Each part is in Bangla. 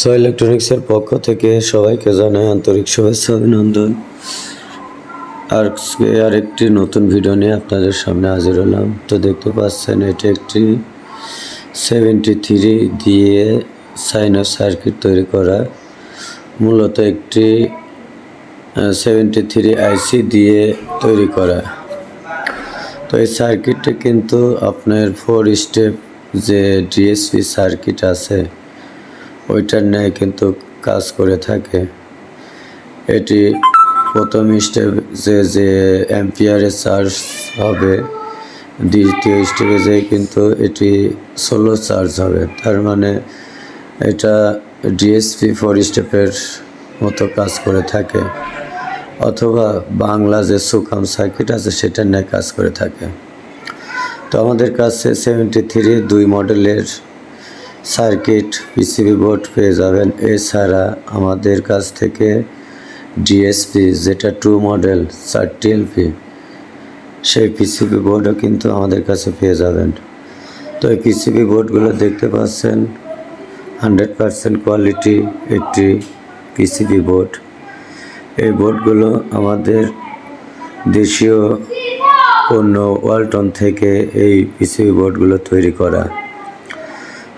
সো ইলেকট্রনিক্সের পক্ষ থেকে সবাইকে জানাই আন্তরিক শুভেচ্ছা অভিনন্দন। আর আজকে আরেকটি নতুন ভিডিও নিয়ে আপনাদের সামনে হাজির হলাম। তো দেখতে পাচ্ছেন, এটি একটি সেভেন্টি থ্রি দিয়ে সাইনাস সার্কিট তৈরি করা। মূলত একটি সেভেন্টি থ্রি আইসি দিয়ে তৈরি করা। তো এই সার্কিটটা কিন্তু আপনার ফোর স্টেপ যে ডিএসপি সার্কিট আছে ওইটার ন্যায় কিন্তু কাজ করে থাকে। এটি প্রথম স্টেপ যে অ্যাম্পিয়ারে চার্জ হবে, দ্বিতীয় স্টেপে যে কিন্তু এটি সোলো চার্জ হবে। তার মানে এটা ডিএসপি ফোর স্টেপের মতো কাজ করে থাকে। অথবা বাংলা যে সুকাম সার্কিট আছে, সেটার ন্যায় কাজ করে থাকে। তো আমাদের কাছে সেভেন্টি থ্রি দুই মডেলের সার্কিট পিসিবি বোর্ড পেয়ে যাবেন। এছাড়া আমাদের কাছ থেকে ডিএসপি যেটা টু মডেল চারটি এলপি সেই পিসিবি বোর্ডও কিন্তু আমাদের কাছে পেয়ে যাবেন। তো এই পিসিবি বোর্ডগুলো দেখতে পাচ্ছেন হান্ড্রেড পারসেন্ট কোয়ালিটি একটি পিসিবি বোর্ড এই বোর্ডগুলো আমাদের দেশীয় পণ্য ওয়ালটন থেকে এই পিসিবি বোর্ডগুলো তৈরি করা।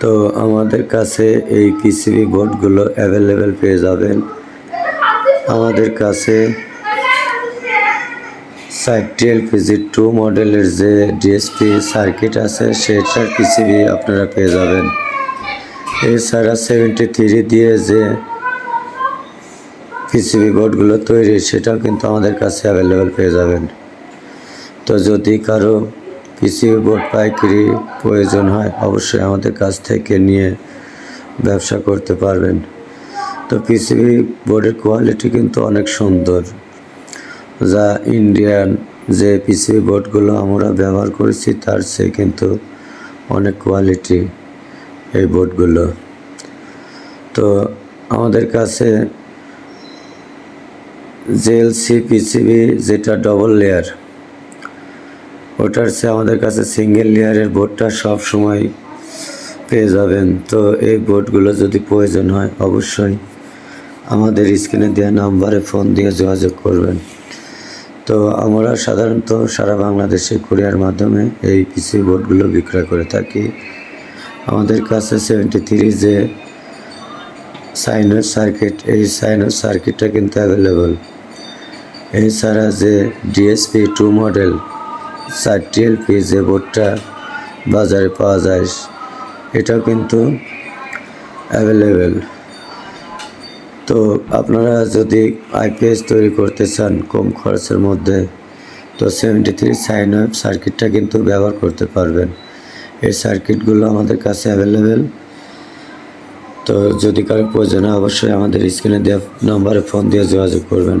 তো আমাদের কাছে এই পিসিবি বোর্ডগুলো অ্যাভেলেবেল পেয়ে যাবেন। আমাদের কাছে সাইটটি এলপিজি টু মডেলের যে ডিএসপি সার্কিট আছে, সেটার পিসিবি আপনারা পেয়ে যাবেন। এছাড়া সেভেন্টি থ্রি দিয়ে যে পিসিবি বোর্ডগুলো তৈরি, সেটাও কিন্তু আমাদের কাছে অ্যাভেলেবেল পেয়ে যাবেন। তো যদি কারও পিসিবি বোর্ড পাইকারি প্রয়োজন হয়, অবশ্যই আমাদের কাছ থেকে নিয়ে ব্যবসা করতে পারবেন। তো পিসিবি বোর্ডের কোয়ালিটি কিন্তু অনেক সুন্দর। যা ইন্ডিয়ান যে পিসিবি বোর্ডগুলো আমরা ব্যবহার করেছি, তার চেয়ে কিন্তু অনেক কোয়ালিটি এই বোর্ডগুলো। তো আমাদের কাছে জেএলসি পিসিবি যেটা ডবল লেয়ার ওটার চেয়ে আমাদের কাছে সিঙ্গেল লেয়ারের বোর্ডটা সব সময় পেয়ে যাবেন। তো এই বোর্ডগুলো যদি প্রয়োজন হয়, অবশ্যই আমাদের স্ক্রিনে দেওয়া নাম্বারে ফোন দিয়ে যোগাযোগ করবেন। তো আমরা সাধারণত সারা বাংলাদেশে কুরিয়ার মাধ্যমে এই পিসি বোর্ডগুলো বিক্রয় করে থাকি। আমাদের কাছে সেভেন্টি থ্রি যে সাইনাস সার্কিট এই সাইনাস সার্কিটটা কিন্তু অ্যাভেলেবল এছাড়া যে ডিএসপি টু মডেল চারটি এলপি যে বোর্ডটা বাজারে পাওয়া যায়। এটাও কিন্তু অ্যাভেলেবেল তো আপনারা যদি আইপিএস তৈরি করতে চান কম খরচের মধ্যে, তো সেভেন্টি থ্রি সাইন ওয়েভ সার্কিটটা কিন্তু ব্যবহার করতে পারবেন। এই সার্কিটগুলো আমাদের কাছে অ্যাভেলেবেল তো যদি কারও প্রয়োজন হয় অবশ্যই আমাদের স্ক্রিনে দেওয়া নম্বরে ফোন দিয়ে যোগাযোগ করবেন।